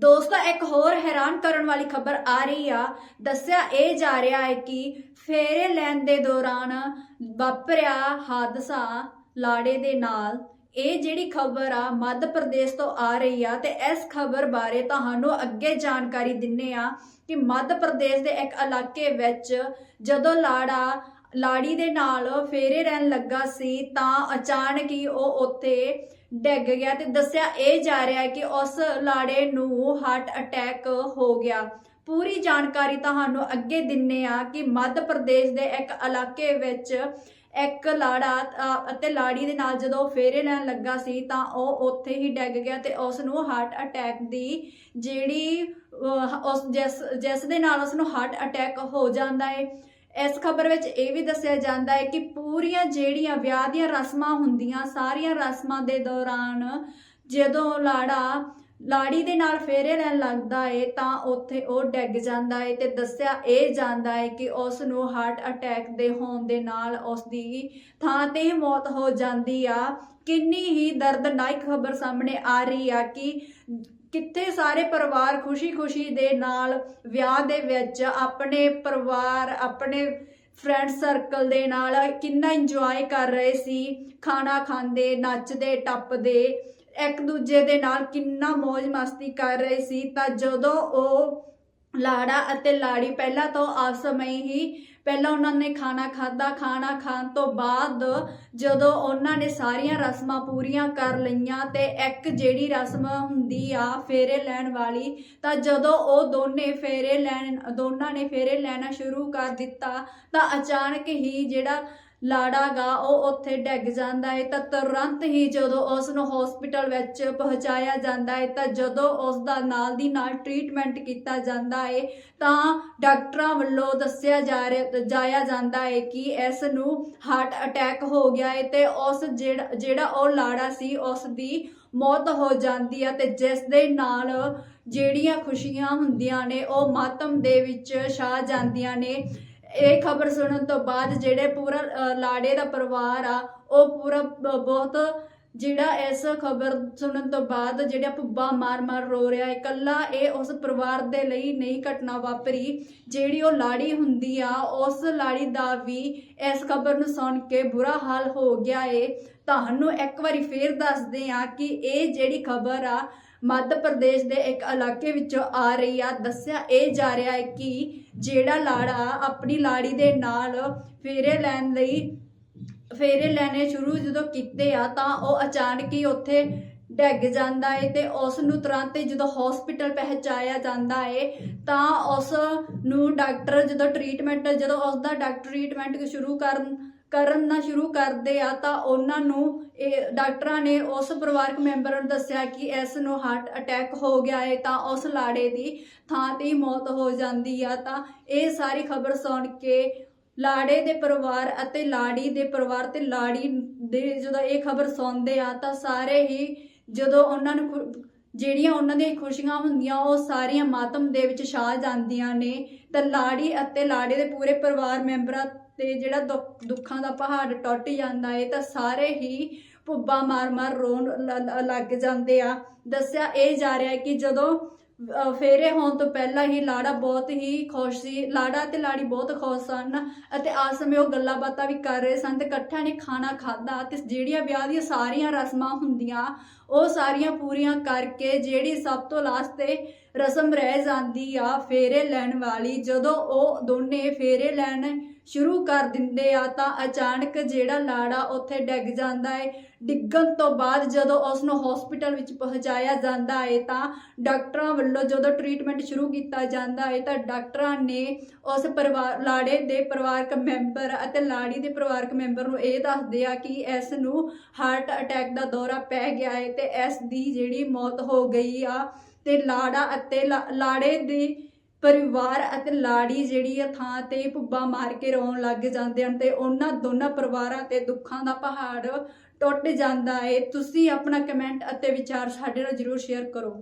ਦੋਸਤੋ, ਇੱਕ ਹੋਰ ਹੈਰਾਨ ਕਰਨ ਵਾਲੀ ਖਬਰ ਆ ਰਹੀ ਆ। ਦੱਸਿਆ ਇਹ ਜਾ ਰਿਹਾ ਹੈ ਕਿ ਫੇਰੇ ਲੈਣ ਦੇ ਦੌਰਾਨ ਵਾਪਰਿਆ ਹਾਦਸਾ ਲਾੜੇ ਦੇ ਨਾਲ। ਇਹ ਜਿਹੜੀ ਖਬਰ ਆ, ਮੱਧ ਪ੍ਰਦੇਸ਼ ਤੋਂ ਆ ਰਹੀ ਆ ਤੇ ਇਸ ਖਬਰ ਬਾਰੇ ਤੁਹਾਨੂੰ ਅੱਗੇ ਜਾਣਕਾਰੀ ਦਿੰਨੇ ਆ ਕਿ ਮੱਧ ਪ੍ਰਦੇਸ਼ ਦੇ ਇੱਕ ਇਲਾਕੇ ਵਿੱਚ ਜਦੋਂ ਲਾੜਾ, ਲਾੜੀ ਦੇ ਨਾਲ ਫੇਰੇ ਰਹਿਣ ਲੱਗਾ ਸੀ ਤਾਂ ਅਚਾਨਕ ਹੀ ਉਹ ਉੱਥੇ ਡਿੱਗ ਗਿਆ ਤੇ ਦੱਸਿਆ ਇਹ ਜਾ ਰਿਹਾ ਹੈ ਕਿ ਉਸ ਲਾੜੇ ਨੂੰ ਹਾਰਟ ਅਟੈਕ ਹੋ ਗਿਆ। ਪੂਰੀ ਜਾਣਕਾਰੀ ਤੁਹਾਨੂੰ ਅੱਗੇ ਦਿੰਨੇ ਆ ਕਿ ਮੱਧ ਪ੍ਰਦੇਸ਼ ਦੇ ਇੱਕ ਇਲਾਕੇ ਵਿੱਚ ਇੱਕ ਲਾੜਾ ਅਤੇ ਲਾੜੀ ਦੇ ਨਾਲ ਜਦੋਂ ਫੇਰੇ ਲੈਣ ਲੱਗਾ ਸੀ ਤਾਂ ਉਹ ਉੱਥੇ ਹੀ ਡਿੱਗ ਗਿਆ ਤੇ ਉਸ ਨੂੰ ਹਾਰਟ ਅਟੈਕ ਦੀ ਜਿਹੜੀ ਉਸ ਜਿਸ ਜਿਸ ਦੇ ਨਾਲ ਉਸ ਨੂੰ ਹਾਰਟ ਅਟੈਕ ਹੋ ਜਾਂਦਾ ਹੈ ਇਸ ਖਬਰ ਵਿੱਚ ਇਹ ਵੀ ਦੱਸਿਆ ਜਾਂਦਾ ਹੈ ਕਿ ਪੂਰੀਆਂ ਜਿਹੜੀਆਂ ਵਿਆਹ ਦੀਆਂ ਰਸਮਾਂ ਹੁੰਦੀਆਂ, ਸਾਰੀਆਂ ਰਸਮਾਂ ਦੇ ਦੌਰਾਨ ਜਦੋਂ ਲਾੜਾ, ਲਾੜੀ ਦੇ ਨਾਲ ਫੇਰੇ ਲੈਣ ਲੱਗਦਾ ਏ ਤਾਂ ਉੱਥੇ ਉਹ ਡਿੱਗ ਜਾਂਦਾ ਏ ਤੇ ਦੱਸਿਆ ਇਹ ਜਾਂਦਾ ਏ ਕਿ ਉਸ ਨੂੰ ਹਾਰਟ ਅਟੈਕ ਦੇ ਹੋਣ ਦੇ ਨਾਲ ਉਸ ਦੀ ਥਾਂ ਤੇ ਮੌਤ ਹੋ ਜਾਂਦੀ ਆ। ਕਿੰਨੀ ਹੀ ਦਰਦਨਾਕ ਖਬਰ ਸਾਹਮਣੇ ਆ ਰਹੀ ਆ ਕਿ ਕਿੱਥੇ ਸਾਰੇ ਪਰਿਵਾਰ ਖੁਸ਼ੀ-ਖੁਸ਼ੀ ਦੇ ਨਾਲ ਵਿਆਹ ਦੇ ਵਿੱਚ ਆਪਣੇ ਪਰਿਵਾਰ, ਆਪਣੇ ਫਰੈਂਡ ਸਰਕਲ ਦੇ ਨਾਲ ਕਿੰਨਾ ਇੰਜੋਏ ਕਰ ਰਹੇ ਸੀ? ਖਾਣਾ ਖਾਂਦੇ, ਨੱਚਦੇ, ਟੱਪਦੇ, ਇੱਕ ਦੂਜੇ ਦੇ ਨਾਲ ਕਿੰਨਾ ਮौज ਮਸਤੀ ਕਰ ਰਹੇ ਸੀ? ਤਾਂ ਜਦੋਂ ਉਹ ਲਾੜਾ ਅਤੇ ਲਾੜੀ ਪਹਿਲਾਂ ਤੋਂ ਆਪਸ ਵਿੱਚ ਹੀ ਪਹਿਲਾਂ ਉਹਨਾਂ ਨੇ ਖਾਣਾ ਖਾਦਾ ਖਾਣਾ ਖਾਣ ਤੋਂ ਬਾਅਦ ਜਦੋਂ ਉਹਨਾਂ ਨੇ ਸਾਰੀਆਂ ਰਸਮਾਂ ਪੂਰੀਆਂ ਕਰ ਲਈਆਂ ਤੇ ਇੱਕ ਜਿਹੜੀ ਰਸਮ ਹੁੰਦੀ ਆ ਫੇਰੇ ਲੈਣ ਵਾਲੀ, ਤਾਂ ਜਦੋਂ ਉਹ ਦੋਨੇ ਫੇਰੇ ਲੈਣ, ਦੋਨਾਂ ਨੇ ਫੇਰੇ ਲੈਣਾ ਸ਼ੁਰੂ ਕਰ ਦਿੱਤਾ, ਤਾਂ ਅਚਾਨਕ ਹੀ ਜਿਹੜਾ ਲਾੜਾ ਗਾ, ਉਹ ਉੱਥੇ ਡਿੱਗ ਜਾਂਦਾ ਹੈ ਤਾਂ ਤੁਰੰਤ ਹੀ ਜਦੋਂ ਉਸ ਨੂੰ ਹਸਪੀਟਲ ਵਿੱਚ ਪਹੁੰਚਾਇਆ ਜਾਂਦਾ ਹੈ ਤਾਂ ਜਦੋਂ ਉਸ ਦਾ ਨਾਲ ਦੀ ਨਾਲ ਟ੍ਰੀਟਮੈਂਟ ਕੀਤਾ ਜਾਂਦਾ ਹੈ ਤਾਂ ਡਾਕਟਰਾਂ ਵੱਲੋਂ ਦੱਸਿਆ ਜਾ ਰਿਹਾ ਜਾਇਆ ਜਾਂਦਾ ਹੈ ਕਿ ਇਸ ਨੂੰ ਹਾਰਟ ਅਟੈਕ ਹੋ ਗਿਆ ਹੈ ਤੇ ਉਸ ਜਿਹੜਾ ਜਿਹੜਾ ਉਹ ਲਾੜਾ ਸੀ ਉਸ ਦੀ ਮੌਤ ਹੋ ਜਾਂਦੀ ਹੈ ਤੇ ਜਿਸ ਦੇ ਨਾਲ ਜਿਹੜੀਆਂ ਖੁਸ਼ੀਆਂ ਹੁੰਦੀਆਂ ਨੇ, ਉਹ ਮਾਤਮ ਦੇ ਵਿੱਚ ਛਾ ਜਾਂਦੀਆਂ ਨੇ। ਇਹ ਖਬਰ ਸੁਣਨ ਤੋਂ ਬਾਅਦ ਜਿਹੜੇ ਪੂਰਾ ਲਾੜੇ ਦਾ ਪਰਿਵਾਰ ਆ, ਉਹ ਪੂਰਾ ਬਹੁਤ ਜਿਹੜਾ ਇਸ ਖਬਰ ਸੁਣਨ ਤੋਂ ਬਾਅਦ ਜਿਹੜਾ ਭੁੱਬਾ ਮਾਰ-ਮਾਰ ਰੋ ਰਿਹਾ ਹੈ, ਇਕੱਲਾ ਇਹ ਉਸ ਪਰਿਵਾਰ ਦੇ ਲਈ ਨਹੀਂ ਘਟਨਾ ਵਾਪਰੀ, ਜਿਹੜੀ ਉਹ ਲਾੜੀ ਹੁੰਦੀ ਆ, ਉਸ ਲਾੜੀ ਦਾ ਵੀ ਇਸ ਖਬਰ ਨੂੰ ਸੁਣ ਕੇ ਬੁਰਾ ਹਾਲ ਹੋ ਗਿਆ ਏ। ਤੁਹਾਨੂੰ ਇੱਕ ਵਾਰੀ ਫੇਰ ਦੱਸਦੇ ਆ ਕਿ ਇਹ ਜਿਹੜੀ ਖਬਰ ਆ ਮੱਧ ਪ੍ਰਦੇਸ਼ ਦੇ ਇੱਕ ਇਲਾਕੇ ਵਿੱਚੋਂ ਆ ਰਹੀ ਆ। ਦੱਸਿਆ ਇਹ ਜਾ ਰਿਹਾ ਹੈ ਕਿ ਜਿਹੜਾ ਲਾੜਾ ਆਪਣੀ ਲਾੜੀ ਦੇ ਨਾਲ ਫੇਰੇ ਲੈਣ ਲਈ ਫੇਰੇ ਲੈਣੇ ਸ਼ੁਰੂ ਜਦੋਂ ਕੀਤੇ ਆ, ਤਾਂ ਉਹ ਅਚਾਨਕ ਹੀ ਉੱਥੇ ਡਿੱਗ ਜਾਂਦਾ ਏ ਤੇ ਉਸ ਨੂੰ ਤੁਰੰਤ ਜਦੋਂ ਹਸਪੀਟਲ ਪਹੁੰਚਾਇਆ ਜਾਂਦਾ ਏ, ਤਾਂ ਉਸ ਨੂੰ ਡਾਕਟਰ ਜਦੋਂ ਟ੍ਰੀਟਮੈਂਟ ਜਦੋਂ ਉਸ ਦਾ ਡਾਕਟਰ ਟ੍ਰੀਟਮੈਂਟ ਸ਼ੁਰੂ ਕਰਨ ਕਰਨਾ ਸ਼ੁਰੂ ਕਰਦੇ ਆ, ਤਾਂ ਉਹਨਾਂ ਨੂੰ ਇਹ ਡਾਕਟਰਾਂ ਨੇ ਉਸ ਪਰਿਵਾਰਕ ਮੈਂਬਰ ਨੂੰ ਦੱਸਿਆ ਕਿ ਇਸ ਨੂੰ ਹਾਰਟ ਅਟੈਕ ਹੋ ਗਿਆ ਹੈ ਤਾਂ ਉਸ ਲਾੜੇ ਦੀ ਥਾਂ ਤੇ ਹੀ ਮੌਤ ਹੋ ਜਾਂਦੀ ਆ। ਤਾਂ ਇਹ ਸਾਰੀ ਖਬਰ ਸੁਣ ਕੇ ਲਾੜੇ ਦੇ ਪਰਿਵਾਰ ਅਤੇ ਲਾੜੀ ਦੇ ਪਰਿਵਾਰ ਤੇ ਲਾੜੀ ਦੇ ਜਦੋਂ ਇਹ ਖਬਰ ਸੁਣਦੇ ਆ, ਤਾਂ ਸਾਰੇ ਹੀ ਜਦੋਂ ਉਹਨਾਂ ਨੂੰ ਖੁ- ਜਿਹੜੀਆਂ ਉਹਨਾਂ ਦੀਆਂ ਖੁਸ਼ੀਆਂ ਹੁੰਦੀਆਂ, ਉਹ ਸਾਰੀਆਂ ਮਾਤਮ ਦੇ ਵਿੱਚ ਛਾ ਜਾਂਦੀਆਂ ਨੇ। ਤਾਂ ਲਾੜੀ ਅਤੇ ਲਾੜੇ ਦੇ ਪੂਰੇ ਪਰਿਵਾਰ ਮੈਂਬਰਾਂ ਤੇ ਜਿਹੜਾ ਦੁੱਖਾਂ ਦਾ ਪਹਾੜ ਟੁੱਟ ਜਾਂਦਾ ਏ, ਤਾਂ ਸਾਰੇ ਹੀ ਭੁੱਬਾ ਮਾਰ-ਮਾਰ ਰੋਣ ਲੱਗ ਜਾਂਦੇ ਆ। ਦੱਸਿਆ ਇਹ ਜਾ ਰਿਹਾ ਕਿ ਜਦੋਂ ਫੇਰੇ ਹੋਣ ਤੋਂ ਪਹਿਲਾਂ ਹੀ ਲਾੜਾ ਬਹੁਤ ਹੀ ਖੁਸ਼ ਸੀ। ਲਾੜਾ ਤੇ ਲਾੜੀ ਬਹੁਤ ਖੁਸ਼ ਸਨ ਅਤੇ ਆ ਸਮੇਂ ਉਹ ਗੱਲਾਂ ਬਾਤਾਂ ਵੀ ਕਰ ਰਹੇ ਸਨ ਤੇ ਇਕੱਠਿਆਂ ਨੇ ਖਾਣਾ ਖਾਧਾ ਤੇ ਜਿਹੜੀਆਂ ਵਿਆਹ ਦੀਆਂ ਸਾਰੀਆਂ ਰਸਮਾਂ ਹੁੰਦੀਆਂ ਉਹ ਸਾਰੀਆਂ ਪੂਰੀਆਂ ਕਰਕੇ ਜਿਹੜੀ ਸਭ ਤੋਂ ਲਾਸਟ ਤੇ ਰਸਮ ਰਹਿ ਜਾਂਦੀ ਆ ਫੇਰੇ ਲੈਣ ਵਾਲੀ, ਜਦੋਂ ਉਹ ਦੋਨੇ ਫੇਰੇ ਲੈਣ ਸ਼ੁਰੂ ਕਰ ਦਿੰਦੇ ਆ ਤਾਂ ਅਚਾਨਕ ਜਿਹੜਾ ਲਾੜਾ ਉੱਥੇ ਡਿੱਗ ਜਾਂਦਾ ਹੈ ਡਿੱਗਣ ਤੋਂ ਬਾਅਦ ਜਦੋਂ ਉਸ ਨੂੰ ਹਸਪੀਟਲ ਵਿੱਚ ਪਹੁੰਚਾਇਆ ਜਾਂਦਾ ਹੈ ਤਾਂ ਡਾਕਟਰਾਂ ਵੱਲੋਂ ਜਦੋਂ ਟ੍ਰੀਟਮੈਂਟ ਸ਼ੁਰੂ ਕੀਤਾ ਜਾਂਦਾ ਹੈ ਤਾਂ ਡਾਕਟਰਾਂ ਨੇ ਉਸ ਪਰਿਵਾਰ, ਲਾੜੇ ਦੇ ਪਰਿਵਾਰਕ ਮੈਂਬਰ ਅਤੇ ਲਾੜੀ ਦੇ ਪਰਿਵਾਰਕ ਮੈਂਬਰ ਨੂੰ ਇਹ ਦੱਸਦੇ ਆ ਕਿ ਇਸ ਨੂੰ ਹਾਰਟ ਅਟੈਕ ਦਾ ਦੌਰਾ ਪੈ ਗਿਆ ਹੈ ਤੇ ਇਸ ਦੀ ਜਿਹੜੀ ਮੌਤ ਹੋ ਗਈ ਆ ਤੇ ਲਾੜਾ ਅਤੇ ਲਾ- ਲਾੜੇ ਦੇ ਪਰਿਵਾਰ ਅਤੇ ਲਾੜੀ ਜਿਹੜੀ ਆ ਥਾਂ ਤੇ ਭੁੱਬਾ ਮਾਰ ਕੇ ਰੋਣ ਲੱਗ ਜਾਂਦੇ ਹਨ ਤੇ ਉਹਨਾਂ ਦੋਨਾਂ ਪਰਿਵਾਰਾਂ ਤੇ ਦੁੱਖਾਂ ਦਾ ਪਹਾੜ ਟੁੱਟ ਜਾਂਦਾ ਏ। ਤੁਸੀਂ ਆਪਣਾ ਕਮੈਂਟ ਅਤੇ ਵਿਚਾਰ ਸਾਡੇ ਨਾਲ ਜਰੂਰ ਸ਼ੇਅਰ ਕਰੋ।